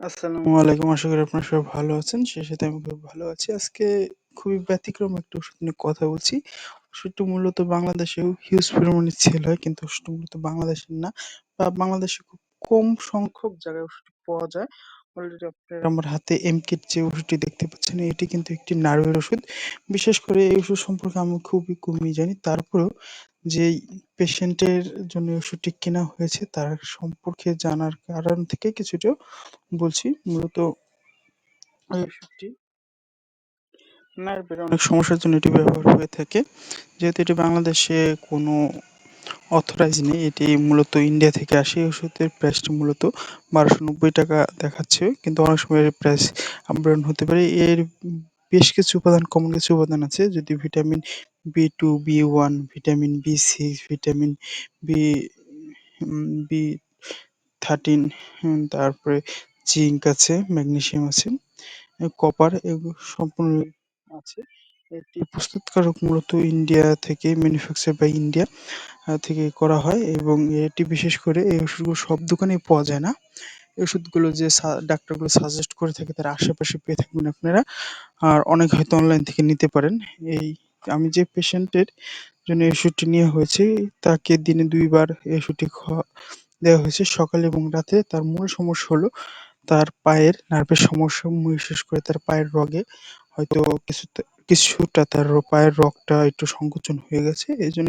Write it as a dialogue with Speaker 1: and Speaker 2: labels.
Speaker 1: আসসালামু আলাইকুম। আশা করি আপনারা সবাই ভালো আছেন। সেই সাথে আমি খুব ভালো আছি। আজকে খুবই ব্যতিক্রম একটা ওষুধ নিয়ে কথা বলছি। ওষুধটি মূলত বাংলাদেশেও হিউজ পরিমাণে সেল হয়। কিন্তু ওষুধটি মূলত বাংলাদেশের না বা বাংলাদেশে খুব কম সংখ্যক জায়গায় ওষুধটি পাওয়া যায়। অলরেডি আপনারা আমার হাতে এমকির যে ওষুধটি দেখতে পাচ্ছেন, এটি কিন্তু একটি নার্ভের ওষুধ। বিশেষ করে এই ওষুধ সম্পর্কে আমি খুবই কমই জানি। তারপরেও যেই পেশেন্টের জন্য ওষুধটি কেনা হয়েছে তার সম্পর্কে জানার কারণ থেকে কিছুটা বলছি। মূলত এই ওষুধটি নার্ভের অনেক সমস্যার জন্য এটি ব্যবহার হয়ে থাকে। যেহেতু এটি বাংলাদেশে কোনো অথরাইজ নেই, এটি মূলত ইন্ডিয়া থেকে আসে। ওষুধের প্রাইসটি মূলত ৳১২৯০ দেখাচ্ছে। কিন্তু অনেক সময় এর প্রাইস আপ ডাউন হতে পারে। এর বেশ কিছু উপাদান কমন কিছু উপাদান আছে। যদি vitamin B2, B1, vitamin B6, vitamin B um বি13 হুম তারপরে জিঙ্ক আছে, ম্যাগনেসিয়াম আছে, কপার এগুলো সম্পূর্ণ আছে। এটি প্রস্তুতকারক মূলত ইন্ডিয়া থেকে ম্যানুফ্যাকচার বাই ইন্ডিয়া থেকে করা হয় এবং এটি বিশেষ করে এই ওষুধগুলো সব দোকানেই পাওয়া যায় না। এই ওষুধগুলো যে সা ডাক্তারগুলো সাজেস্ট করে থাকে তার আশেপাশে পেয়ে থাকবেন আপনারা। আর অনেক হয়তো অনলাইন থেকে নিতে পারেন। এই আমি যে পেশেন্ট -এর জন্য এই ওষুধটি নেওয়া হয়েছে, তাকে দিনে ২ বার এই ওষুধটি খাওয়া দেওয়া হয়েছে সকালে এবং রাতে। তার মূল সমস্যা হলো তার পায়ের নার্ভের সমস্যা, বিশেষ করে তার পায়ের রগে হয়তো কিছুটা কিছুটা তার পায়ের রগটা একটু সংকোচন হয়ে গেছে। এই এজন্য